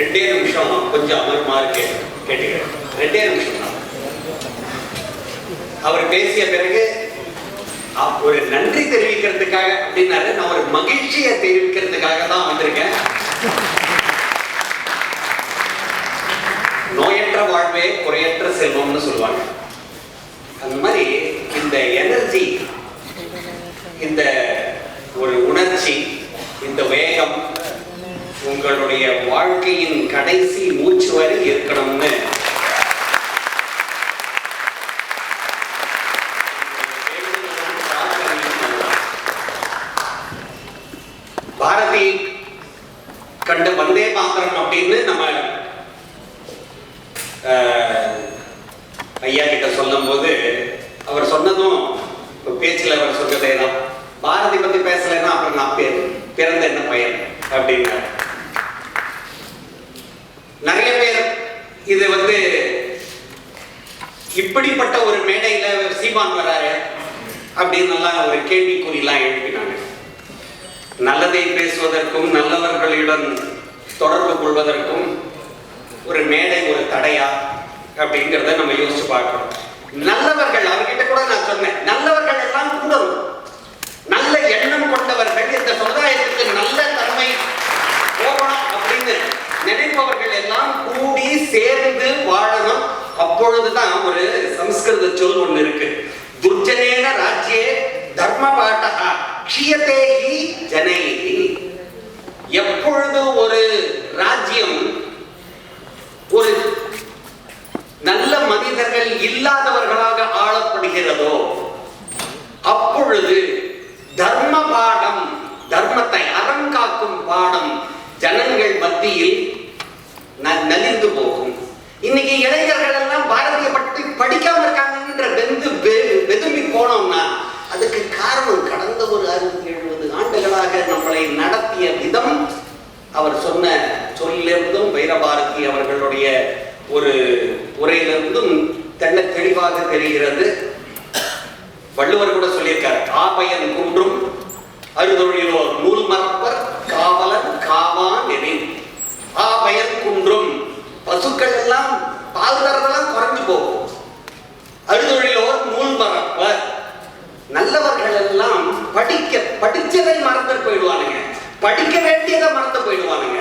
ரெண்டே நிமிஷம் கொஞ்சம் அமர்மாறு கேட்டு கேட்டுக்கிறேன். ரெண்டே நிமிஷம் தான் அவர் பேசிய பிறகு ஒரு நன்றி தெரிவிக்கிறதுக்காக அப்படின்னாரு. நான் ஒரு மகிழ்ச்சியை தெரிவிக்கிறதுக்காக தான் வந்திருக்கேன். நோயற்ற வாழ்வே குறையற்ற செல்வம்னு சொல்லுவாங்க. அந்த மாதிரி இந்த எனர்ஜி இந்த ஒரு உணர்ச்சி இந்த வேகம் உங்களுடைய வாழ்க்கையின் கடைசி மூச்சு வரை இருக்கணும்னு. பாரதி கண்ட வந்தே மாத்திரம் அப்படின்னு நம்ம அஹ், ஐயா கிட்ட சொல்லும் போது அவர் சொன்னதும் இப்ப அவர் சொன்னதே தான் பாரதி பத்தி பேசலைன்னா அப்புறம் நான் பே- பிறந்த என்ன பையன்? அப்படின்னாரு. நிறைய பேர் இது வந்து இப்படிப்பட்ட ஒரு மேடையில சீமான் வராரு அப்படின்னு எல்லாம் ஒரு கேள்விக்குறிலாம் எழுப்பினாங்க. நல்லதை பேசுவதற்கும் நல்லவர்களிடம் தொடர்பு கொள்வதற்கும் ஒரு மேடை ஒரு தடையா அப்படிங்கிறத நம்ம யோசிச்சு பார்க்கணும். நல்லவர்கள் அவர்கிட்ட கூட நான் சொன்னேன் நல்லவர்கள் எல்லாம் கூட நல்ல எண்ணம் கொண்டவர்கள் இந்த சமுதாயத்துக்கு நல்ல தன்மை போகணும் அப்படின்னு. இருப்பவர்கள் எல்லாம் கூடி சேர்ந்து வாழணும். அப்பொழுதுதான் ஒரு சம்ஸ்கிருத சொல் ஒண்ணு இருக்கு. துர்ஜனேன ராஜ்யே தர்ம பாட்டகா க்ஷியதேகி ஜனைகி எப்பொழுது ஒரு ராஜ்யம் ஒரு நல்ல மனிதர்கள் இல்லாதவர்களாக ஆளப்படுகிறதோ அப்பொழுது தர்ம பாடம் தர்மத்தை அறம் அவர்களை நடத்திய விதம் அவர் சொன்ன சொல்லிலிருந்தும் வைரபாரதி அவர்களுடைய ஒரு உரையிலிருந்தும் தெள்ள தெளிவாக தெரிகிறது. வள்ளுவர் கூட சொல்லியிருக்கார் காபயன் குன்றும் அருதொழிலோ நூல் மறப்பர் காவலன் காவான் எனின். ஆபயன் குன்றும் பசுக்கள் எல்லாம் பால் தரதெல்லாம் குறைஞ்சு போகும் அறுதொழிலோர் நூல் மறப்பர் நல்லவர்கள் எல்லாம் படிக்க படிச்சதை மறந்து போயிடுவானுங்க. படிக்க வேண்டியதை மறந்து போயிடுவானுங்க.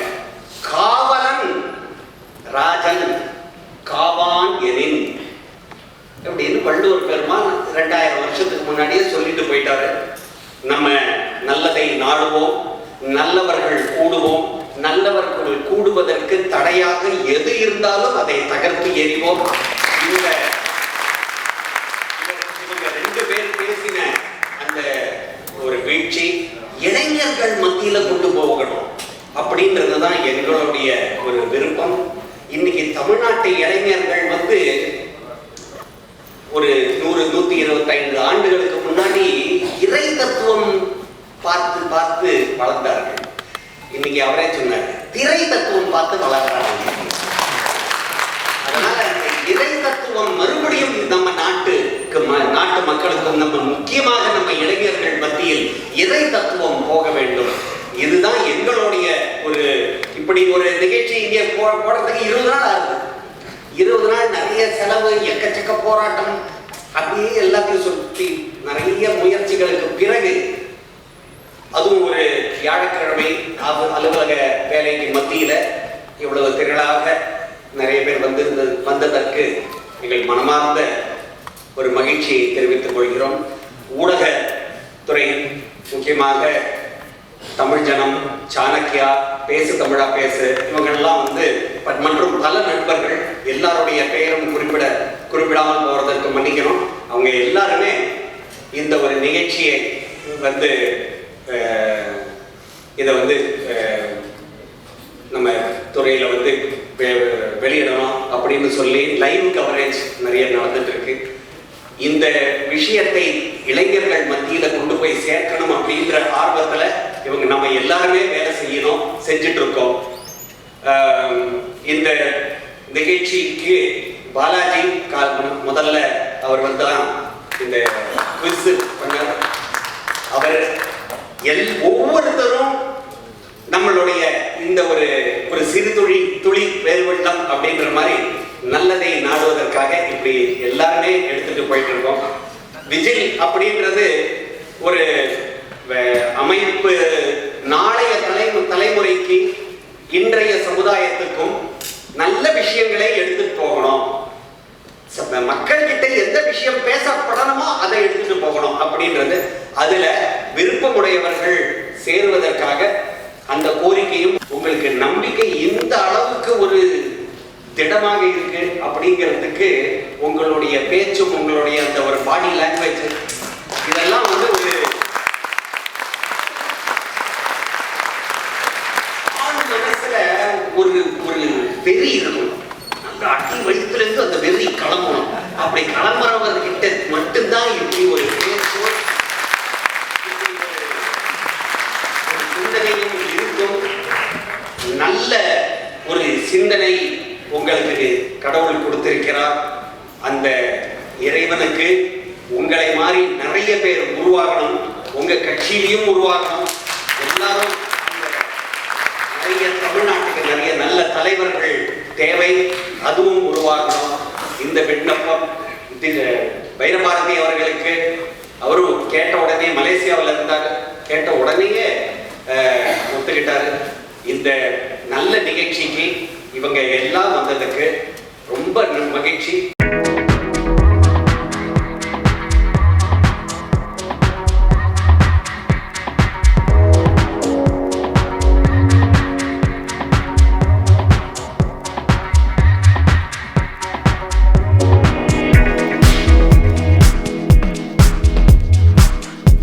காவலன் ராஜன் காவான் எனின். அப்படின்னு வள்ளுவர் பெருமான் ரெண்டாயிரம் வருஷத்துக்கு முன்னாடியே சொல்லிட்டு போயிட்டாரு. நம்ம நல்லதை நாடுவோம் நல்லவர்கள் கூடுவோம் நல்லவர்கள் கூடுவதற்கு தடையாக எது இருந்தாலும் அதை தகர்த்து எறிவோம். இந்த இவங்க ரெண்டு பேர் பேசின அந்த ஒரு வீழ்ச்சி இளைஞர்கள் மத்தியில கொண்டு போகணும் அப்படின்றது தான் எங்களுடைய ஒரு விருப்பம் இன்னைக்கு தமிழ்நாட்டு இளைஞர்கள் வந்து ஒரு நூறு நூத்தி இருபத்தைந்து ஆண்டுகளுக்கு முன்னாடி இறை தத்துவம் பார்த்து பார்த்து வளர்ந்தார்கள். இன்னைக்கு அவரே சொன்னார் திரை தத்துவம் பார்த்து வளர்றாங்க அதனால இறை தத்துவம் மறுபடியும் நம்ம நாட்டுக்கு ம- நாட்டு மக்களுக்கும் நம்ம முக்கியமாக நம்ம இளைஞர்கள் மத்தியில் இறை தத்துவம் போக வேண்டும். இதுதான் எங்களுடைய ஒரு இப்படி ஒரு நிகழ்ச்சி இங்கே போறதுக்கு போடுறதுக்கு இருபது நாள் ஆகுது. இருபது நாள் நிறைய செலவு எக்கச்சக்க போராட்டம். அப்படியே எல்லாத்தையும் சுற்றி நிறைய முயற்சிகளுக்கு பிறகு அதுவும் ஒரு வியாழக்கிழமை அலுவலக வேலைக்கு மத்தியில இவ்வளவு திரளாக நிறைய பேர் வந்திருந்தது வந்ததற்கு எங்கள் மனமார்ந்த ஒரு மகிழ்ச்சியை தெரிவித்துக் கொள்கிறோம். ஊடக துறையின் முக்கியமாக தமிழ் ஜனம் சாணக்கியா பேசு தமிழா பேசு இவங்கெல்லாம் வந்து மற்றும் பல நண்பர்கள் எல்லாருடைய பெயரும் குறிப்பிட குறிப்பிடாமல் போகிறதற்கு மன்னிக்கணும். அவங்க எல்லாருமே இந்த ஒரு நிகழ்ச்சியை வந்து இதை வந்து நம்ம துறையில் வந்து வெளியிடணும் அப்படின்னு சொல்லி லைவ் கவரேஜ் நிறைய நடந்துட்டு இருக்கு இந்த விஷயத்தை இளைஞர்கள் மத்தியில் கொண்டு போய் சேர்க்கணும் அப்படின்ற ஆர்வத்தில் இவங்க நம்ம எல்லாருமே வேலை செய்யணும் செஞ்சுட்டு இருக்கோம். இந்த நிகழ்ச்சிக்கு பாலாஜி கால் முதல்ல அவர் வந்து தான் இந்த குவிஸ் பண்ணார். அவர் எல் ஒவ்வொருத்தரும் நம்மளுடைய இந்த ஒரு ஒரு சிறு துளி அப்படின்ற மாதிரி நல்லதை நாடுவதற்காக இப்படி எல்லாருமே எடுத்துட்டு போயிட்டு இருக்கோம் விஜில் அப்படின்றது ஒரு அமைப்பு நாளைய தலைமு தலைமுறைக்கு இன்றைய சமுதாயத்துக்கும் நல்ல விஷயங்களை எடுத்துட்டு போகணும். ச- மக்கள்கிட்ட எந்த விஷயம் பேசப்படணுமோ அதை எடுத்துட்டு போகணும் அப்படின்றது அதுல விருப்பமுடையவர்கள் சேருவதற்காக அந்த கோரிக்கையும் உங்களுக்கு நம்பிக்கை இந்த அளவுக்கு ஒரு திடமாக இருக்கு அப்படிங்கிறதுக்கு உங்களுடைய பேச்சும் உங்களுடைய அந்த ஒரு பாடி லாங்குவேஜ் இதெல்லாம் வந்து ஒரு ஆண் மனசுல ஒரு ஒரு வெறி இருக்கணும் அந்த அட்டி வயிற்றுலேருந்து அந்த வெறி கிளம்பணும். அப்படி கிளம்புறவர்கிட்ட மட்டும்தான் இப்படி ஒரு பேச்சோ ஒரு சிந்தனையும் இருக்கும் நல்ல ஒரு சிந்தனை உங்களுக்கு கடவுள் கொடுத்திருக்கிறார். அந்த இறைவனுக்கு உங்களை மாதிரி நிறைய பேர் உருவாகணும். உங்க கட்சியிலையும் உருவாகணும். எல்லாரும் செய்ய தமிழ்நாட்டுக்கு நிறைய நல்ல தலைவர்கள் தேவை. அதுவும் உருவாகணும். இந்த விண்ணப்பம் வைரபாரதி அவர்களுக்கு. அவரும் கேட்ட உடனே மலேசியாவில் இருந்தார். கேட்ட உடனேயே அஹ், ஒத்துக்கிட்டாரு. இந்த நல்ல நிகழ்ச்சிக்கு இவங்க எல்லாம் வந்ததுக்கு ரொம்ப மகிழ்ச்சி.